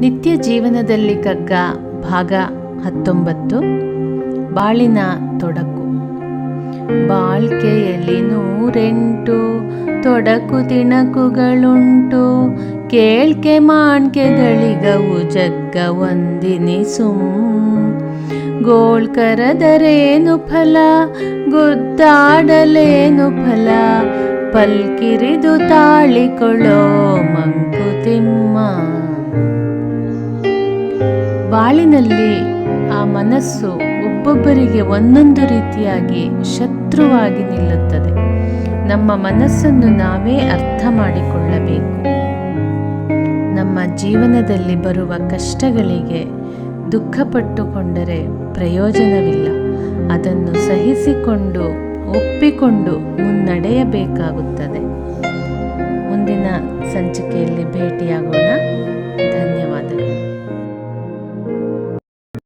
ನಿತ್ಯ ಜೀವನದಲ್ಲಿ ಕಗ್ಗ ಭಾಗ ಹತ್ತೊಂಬತ್ತು, ಬಾಳಿನ ತೊಡಕು. ಬಾಳ್ಕೆಯಲ್ಲಿ ನೂರೆಂಟು, ತೊಡಕು ತಿಣಕುಗಳುಂಟು, ಕೇಳ್ಕೆ ಮಾಣ್ಕೆಗಳಿಗವು ಜಗ್ಗ ಒಂದಿನಿಸುಂ ಗೋಳ್ ಕರದರೇನು ಫಲ, ಗುದ್ದಾಡಲೇನು ಫಲ, ಪಲ್ಕಿರಿದು ತಾಳಿಕೊಳ್ಳೋ ಮಂಕುತಿಮ್ಮ ಬಾಳಿನಲ್ಲಿ ಆ ಮನಸ್ಸು ಒಬ್ಬೊಬ್ಬರಿಗೆ ಒಂದೊಂದು ರೀತಿಯಾಗಿ ಶತ್ರುವಾಗಿ ನಿಲ್ಲುತ್ತದೆ. ನಮ್ಮ ಮನಸ್ಸನ್ನು ನಾವೇ ಅರ್ಥ ಮಾಡಿಕೊಳ್ಳಬೇಕು. ನಮ್ಮ ಜೀವನದಲ್ಲಿ ಬರುವ ಕಷ್ಟಗಳಿಗೆ ದುಃಖಪಟ್ಟುಕೊಂಡರೆ ಪ್ರಯೋಜನವಿಲ್ಲ. ಅದನ್ನು ಸಹಿಸಿಕೊಂಡು, ಒಪ್ಪಿಕೊಂಡು ಮುನ್ನಡೆಯಬೇಕಾಗುತ್ತದೆ. ಮುಂದಿನ ಸಂಚಿಕೆಯಲ್ಲಿ ಭೇಟಿಯಾಗೋಣ.